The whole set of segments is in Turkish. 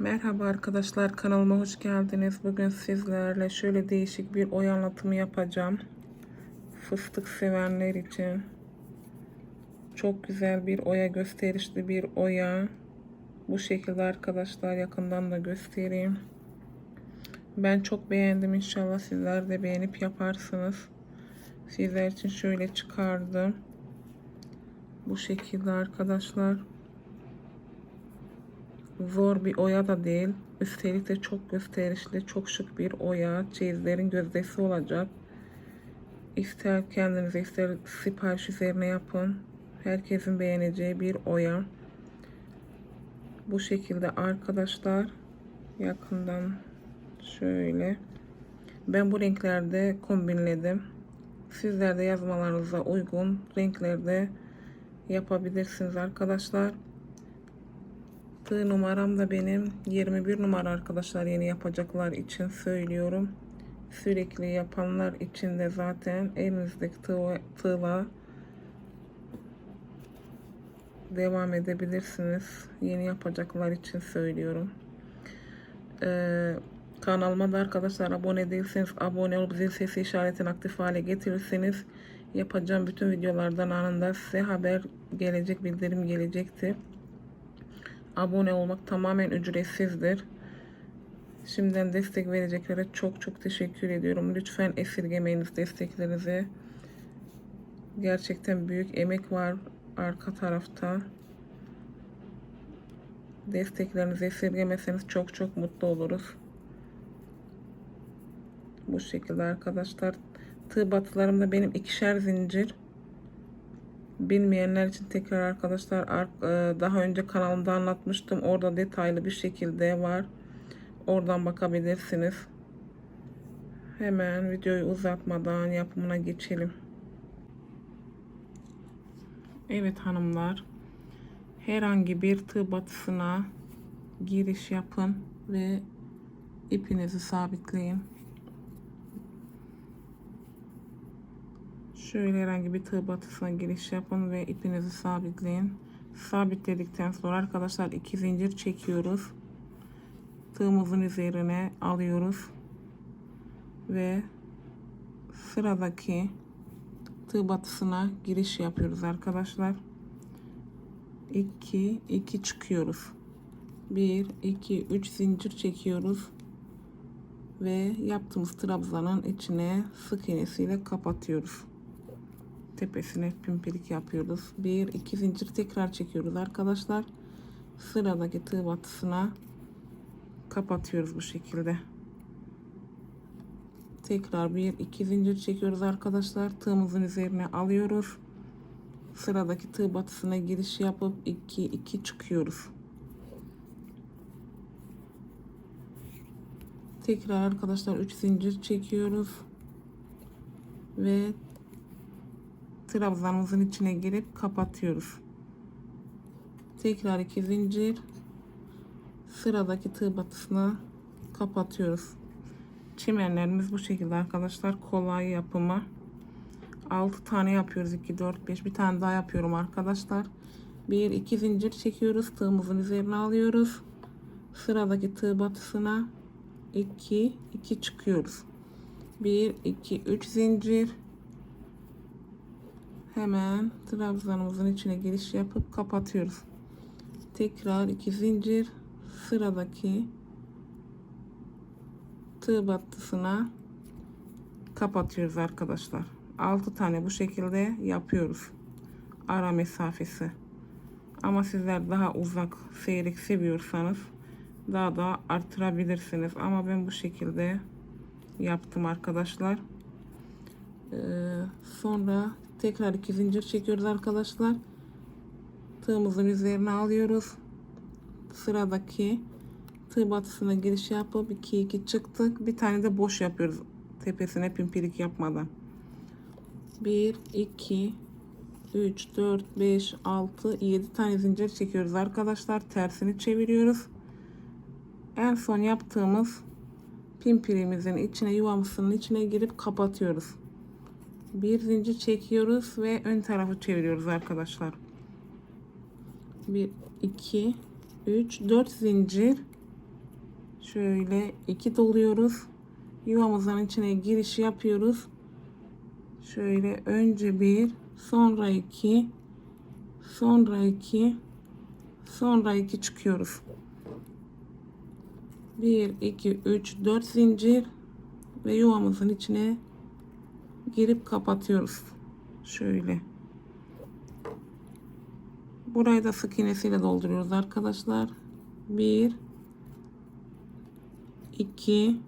Merhaba arkadaşlar kanalıma hoş geldiniz. Bugün sizlerle şöyle değişik bir oya anlatımı yapacağım. Fıstık sevenler için. Çok güzel bir oya gösterişli bir oya. Bu şekilde arkadaşlar yakından da göstereyim. Ben çok beğendim inşallah sizler de beğenip yaparsınız. Sizler için şöyle çıkardım. Bu şekilde arkadaşlar. Zor bir oya da değil. Üstelik de çok gösterişli, çok şık bir oya. Çeyizlerin gözdesi olacak. İster kendinize ister sipariş üzerine yapın. Herkesin beğeneceği bir oya. Bu şekilde arkadaşlar yakından şöyle. Ben bu renklerde kombinledim. Sizler de yazmalarınıza uygun renklerde yapabilirsiniz arkadaşlar. Tığ numaram da benim 21 numara arkadaşlar yeni yapacaklar için söylüyorum. Sürekli yapanlar için de zaten elinizdeki tığ, tığla devam edebilirsiniz. Yeni yapacaklar için söylüyorum. Ee, kanalıma da arkadaşlar abone değilseniz abone olup zil sesi işaretini aktif hale getirirseniz yapacağım bütün videolardan anında size haber gelecek bildirim gelecektir. Abone olmak tamamen ücretsizdir. Şimdiden destek vereceklere çok çok teşekkür ediyorum. Lütfen esirgemeyiniz desteklerinizi. Gerçekten büyük emek var arka tarafta. Desteklerinizi esirgemeseniz çok çok mutlu oluruz. Bu şekilde arkadaşlar. Tığ batılarım da benim ikişer zincir. Bilmeyenler için tekrar arkadaşlar e, daha önce kanalımda anlatmıştım. Orada detaylı bir şekilde var. Oradan bakabilirsiniz. Hemen videoyu uzatmadan yapımına geçelim. Evet hanımlar. Herhangi bir tığ batısına giriş yapın ve ipinizi sabitleyin. Şöyle herhangi bir tığ batısına giriş yapın ve ipinizi sabitleyin. Sabitledikten sonra arkadaşlar iki zincir çekiyoruz. Tığımızın üzerine alıyoruz. Ve sıradaki tığ batısına giriş yapıyoruz arkadaşlar. 2 2 çıkıyoruz. 1 2 3 zincir çekiyoruz. Ve yaptığımız trabzanın içine sık iğnesiyle kapatıyoruz tepesine pimpirik yapıyoruz. Bir iki zincir tekrar çekiyoruz arkadaşlar. Sıradaki tığ batısına kapatıyoruz bu şekilde. Tekrar bir iki zincir çekiyoruz arkadaşlar. Tığımızın üzerine alıyoruz. Sıradaki tığ batısına giriş yapıp iki iki çıkıyoruz. Tekrar arkadaşlar 3 zincir çekiyoruz. Ve trabzanımızın içine girip kapatıyoruz. Tekrar iki zincir sıradaki tığ batısına kapatıyoruz. Çimenlerimiz bu şekilde arkadaşlar kolay yapımı. 6 tane yapıyoruz 2 4 5 bir tane daha yapıyorum arkadaşlar. 1 2 zincir çekiyoruz tığımızın üzerine alıyoruz. Sıradaki tığ batısına 2 2 çıkıyoruz. 1 2 3 zincir hemen trabzanımızın içine giriş yapıp kapatıyoruz. Tekrar iki zincir sıradaki tığ battısına kapatıyoruz arkadaşlar. 6 tane bu şekilde yapıyoruz. Ara mesafesi. Ama sizler daha uzak seyrek seviyorsanız daha da artırabilirsiniz. Ama ben bu şekilde yaptım arkadaşlar. Ee, sonra Tekrar iki zincir çekiyoruz arkadaşlar. Tığımızın üzerine alıyoruz. Sıradaki tığ batısına giriş yapıp 2 2 çıktık. Bir tane de boş yapıyoruz. Tepesine pimpirik yapmadan. 1 2 3 4 5 6 7 tane zincir çekiyoruz arkadaşlar. Tersini çeviriyoruz. En son yaptığımız pimpiriğimizin içine yuvamızın içine girip kapatıyoruz bir zincir çekiyoruz ve ön tarafı çeviriyoruz arkadaşlar. 1 2 3 4 zincir Şöyle iki doluyoruz. Yuvamızın içine giriş yapıyoruz. Şöyle önce bir, sonra iki, sonra iki, sonra iki çıkıyoruz. 1 2 3 4 zincir ve yuvamızın içine girip kapatıyoruz. Şöyle. Burayı da sık iğnesiyle dolduruyoruz arkadaşlar. 1 2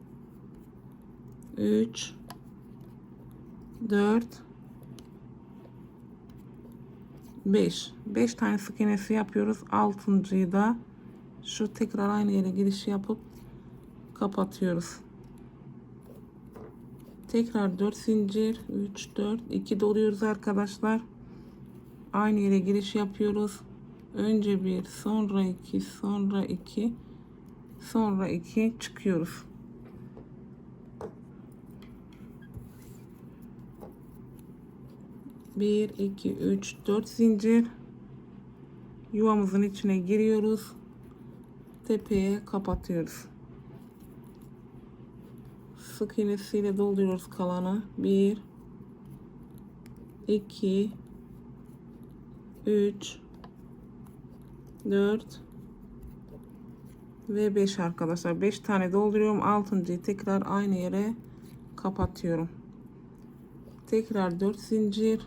3 4 5 5 tane sık iğnesi yapıyoruz. Altıncıyı da şu tekrar aynı yere giriş yapıp kapatıyoruz. Tekrar 4 zincir 3 4 2 doluyoruz arkadaşlar. Aynı yere giriş yapıyoruz. Önce bir, sonra iki, sonra iki, sonra iki çıkıyoruz. Bir, iki, üç, dört zincir. Yuvamızın içine giriyoruz. Tepeye kapatıyoruz. Sık iğnesiyle dolduruyoruz kalanı. Bir, iki, üç, 4 ve 5 arkadaşlar. 5 tane dolduruyorum. 6.yı tekrar aynı yere kapatıyorum. Tekrar 4 zincir.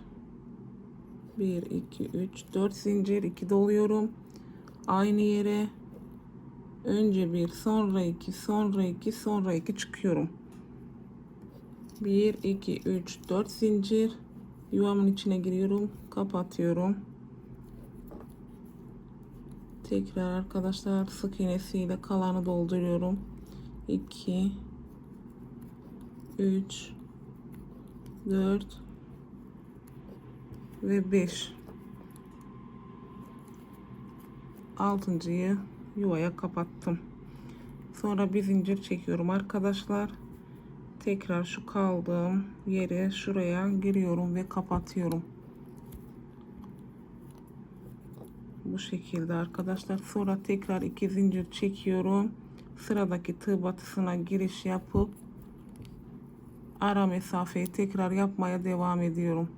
1 2 3 4 zincir. 2 doluyorum. Aynı yere. Önce bir sonra 2 sonra 2 sonra 2 çıkıyorum 1 2 3 4 zincir yuvamın içine giriyorum kapatıyorum Tekrar arkadaşlar sık iğnesiyle kalanı dolduruyorum. 2 3 4 ve 5 altıncıyı yuvaya kapattım. Sonra bir zincir çekiyorum arkadaşlar. Tekrar şu kaldığım yere şuraya giriyorum ve kapatıyorum. bu şekilde arkadaşlar. Sonra tekrar iki zincir çekiyorum. Sıradaki tığ batısına giriş yapıp ara mesafeyi tekrar yapmaya devam ediyorum.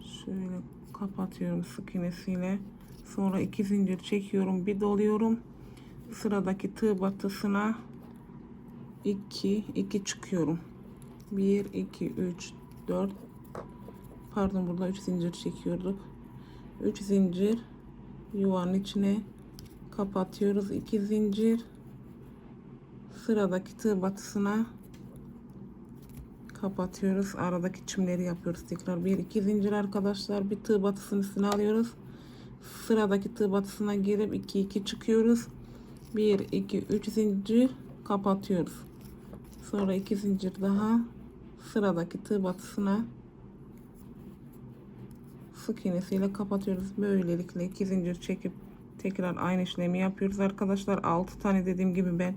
Şöyle kapatıyorum sık iğnesiyle. Sonra iki zincir çekiyorum bir doluyorum. Sıradaki tığ batısına 2 2 çıkıyorum. 1 2 3 4 pardon burada 3 zincir çekiyorduk. 3 zincir yuvanın içine kapatıyoruz. 2 zincir sıradaki tığ batısına kapatıyoruz. Aradaki çimleri yapıyoruz tekrar. 1 2 zincir arkadaşlar. Bir tığ batısının üstüne alıyoruz. Sıradaki tığ batısına girip 2 2 çıkıyoruz. 1 2 3 zincir kapatıyoruz sonra 2 zincir daha sıradaki tığ batısına sık iğnesiyle kapatıyoruz. Böylelikle iki zincir çekip tekrar aynı işlemi yapıyoruz arkadaşlar. 6 tane dediğim gibi ben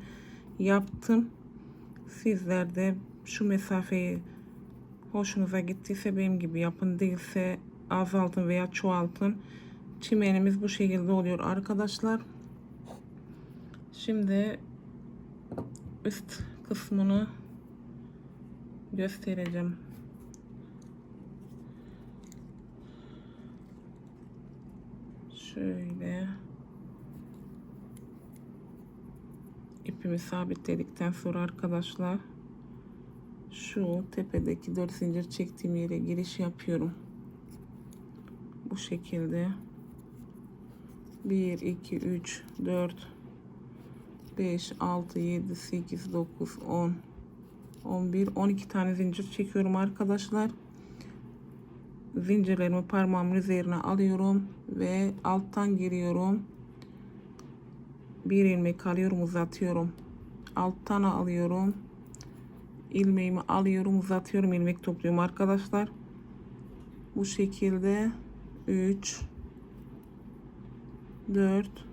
yaptım. Sizler de şu mesafeyi hoşunuza gittiyse benim gibi yapın. Değilse azaltın veya çoğaltın. Çimenimiz bu şekilde oluyor arkadaşlar. Şimdi üst kısmını göstereceğim. Şöyle ipimi sabitledikten sonra arkadaşlar şu tepedeki 4 zincir çektiğim yere giriş yapıyorum. Bu şekilde 1 2 3 4 5 6 7 8 9 10 11 12 tane zincir çekiyorum arkadaşlar. Zincirlerimi parmağımın üzerine alıyorum ve alttan giriyorum. Bir ilmek alıyorum uzatıyorum. Alttan alıyorum. İlmeğimi alıyorum uzatıyorum ilmek topluyorum arkadaşlar. Bu şekilde 3 4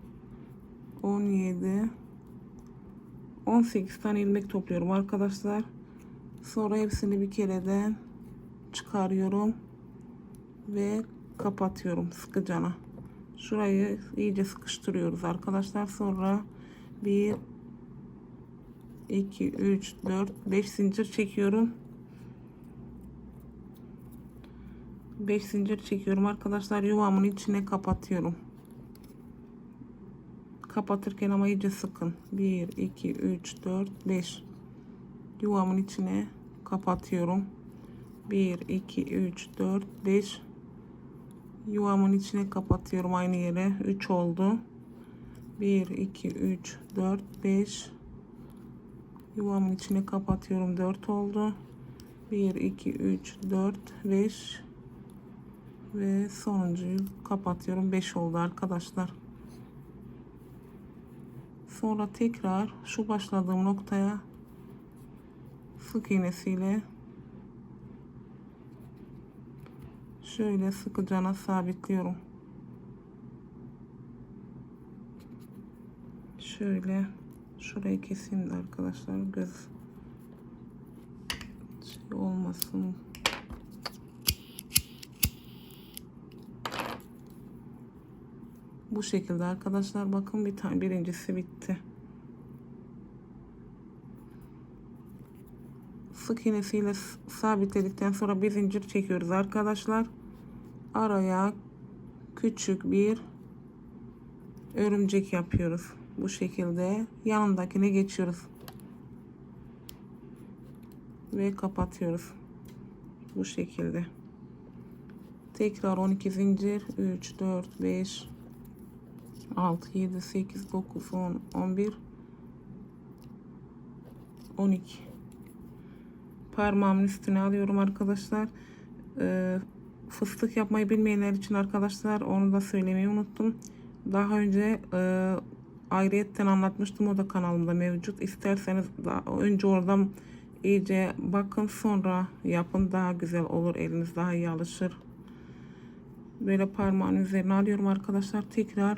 17 18 tane ilmek topluyorum arkadaşlar. Sonra hepsini bir kereden çıkarıyorum ve kapatıyorum sıkıcana. Şurayı iyice sıkıştırıyoruz arkadaşlar. Sonra 1 2 3 4 5 zincir çekiyorum. 5 zincir çekiyorum arkadaşlar. Yuvamın içine kapatıyorum. Kapatırken ama iyice sıkın. 1 2 3 4 5 yuvamın içine kapatıyorum. 1 2 3 4 5 yuvamın içine kapatıyorum aynı yere. 3 oldu. 1 2 3 4 5 yuvamın içine kapatıyorum. 4 oldu. 1 2 3 4 5 ve sonuncuyu kapatıyorum. 5 oldu arkadaşlar sonra tekrar şu başladığım noktaya sık iğnesiyle şöyle sıkıcana sabitliyorum. Şöyle şurayı keseyim de arkadaşlar göz şey olmasın. Bu şekilde arkadaşlar bakın bir tane birincisi bitti. Sık iğnesiyle sabitledikten sonra bir zincir çekiyoruz arkadaşlar. Araya küçük bir örümcek yapıyoruz. Bu şekilde yanındakine geçiyoruz. Ve kapatıyoruz. Bu şekilde. Tekrar 12 zincir 3 4 5 6 7 8 9 10 11 12 parmağımın üstüne alıyorum arkadaşlar. Ee, fıstık yapmayı bilmeyenler için arkadaşlar onu da söylemeyi unuttum. Daha önce e, ayrıyetten anlatmıştım. O da kanalımda mevcut. İsterseniz daha önce oradan iyice bakın sonra yapın. Daha güzel olur. Eliniz daha iyi alışır. Böyle parmağın üzerine alıyorum arkadaşlar. Tekrar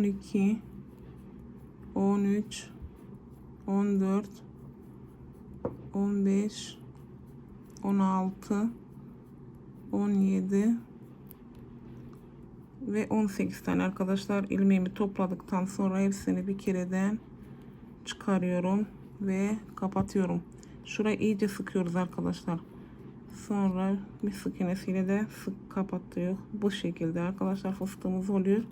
12 13 14 15 16 17 ve 18 tane arkadaşlar ilmeğimi topladıktan sonra hepsini bir kereden çıkarıyorum ve kapatıyorum. Şurayı iyice sıkıyoruz arkadaşlar. Sonra bir sık iğnesiyle de sık kapatıyor. Bu şekilde arkadaşlar fıstığımız oluyor.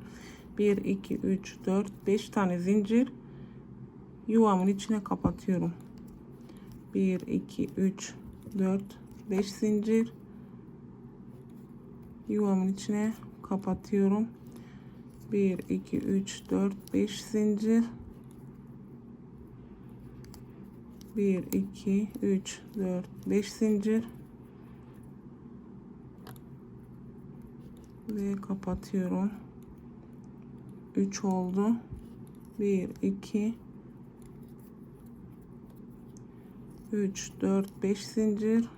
1 2 3 4 5 tane zincir yuvamın içine kapatıyorum. 1 2 3 4 5 zincir yuvamın içine kapatıyorum. 1 2 3 4 5 zincir. 1 2 3 4 5 zincir. Ve kapatıyorum 3 oldu. 1 2 3 4 5 zincir.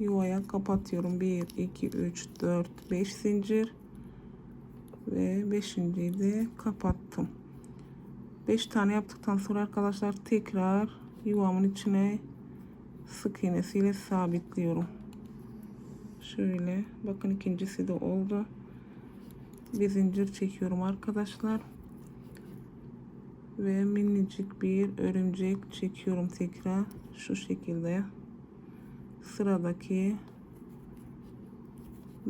Yuvaya kapatıyorum. 1 2 3 4 5 zincir. Ve 5. de kapattım. 5 tane yaptıktan sonra arkadaşlar tekrar yuvamın içine sık iğnesiyle sabitliyorum. Şöyle bakın ikincisi de oldu bir zincir çekiyorum arkadaşlar ve minicik bir örümcek çekiyorum tekrar şu şekilde sıradaki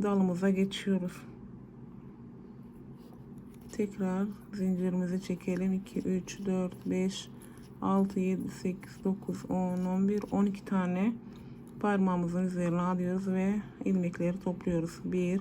dalımıza geçiyoruz. Tekrar zincirimizi çekelim. 2, 3, 4, 5, 6, 7, 8, 9, 10, 11, 12 tane parmağımızın üzerine alıyoruz ve ilmekleri topluyoruz. 1,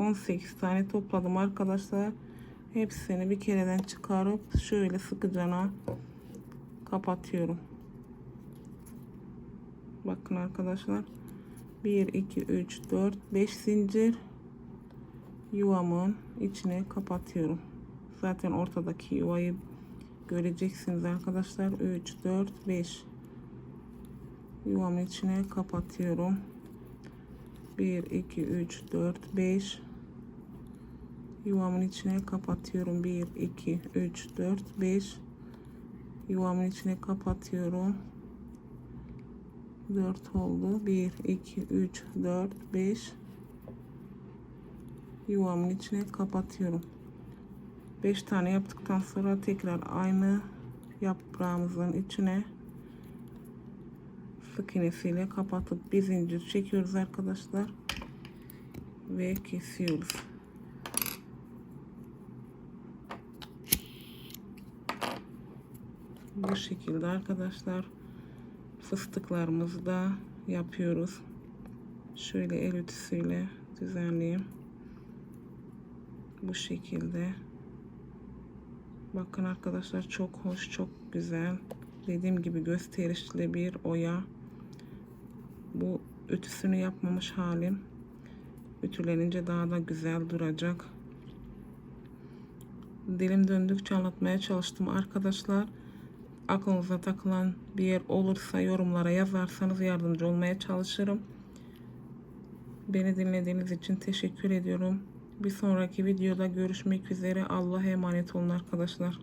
18 tane topladım arkadaşlar. Hepsini bir kereden çıkarıp şöyle sıkıcana kapatıyorum. Bakın arkadaşlar. 1, 2, 3, 4, 5 zincir yuvamın içine kapatıyorum. Zaten ortadaki yuvayı göreceksiniz arkadaşlar. 3, 4, 5 yuvamın içine kapatıyorum. 1, 2, 3, 4, 5 yuvamın içine kapatıyorum. 1, 2, 3, 4, 5 yuvamın içine kapatıyorum. 4 oldu. 1, 2, 3, 4, 5 yuvamın içine kapatıyorum. 5 tane yaptıktan sonra tekrar aynı yaprağımızın içine sık iğnesiyle kapatıp bir zincir çekiyoruz arkadaşlar ve kesiyoruz. Bu şekilde arkadaşlar fıstıklarımızı da yapıyoruz. Şöyle el ütüsüyle düzenleyeyim. Bu şekilde. Bakın arkadaşlar çok hoş, çok güzel. Dediğim gibi gösterişli bir oya. Bu ütüsünü yapmamış halim. Ütülenince daha da güzel duracak. Dilim döndükçe anlatmaya çalıştım arkadaşlar. Aklınıza takılan bir yer olursa yorumlara yazarsanız yardımcı olmaya çalışırım. Beni dinlediğiniz için teşekkür ediyorum. Bir sonraki videoda görüşmek üzere. Allah'a emanet olun arkadaşlar.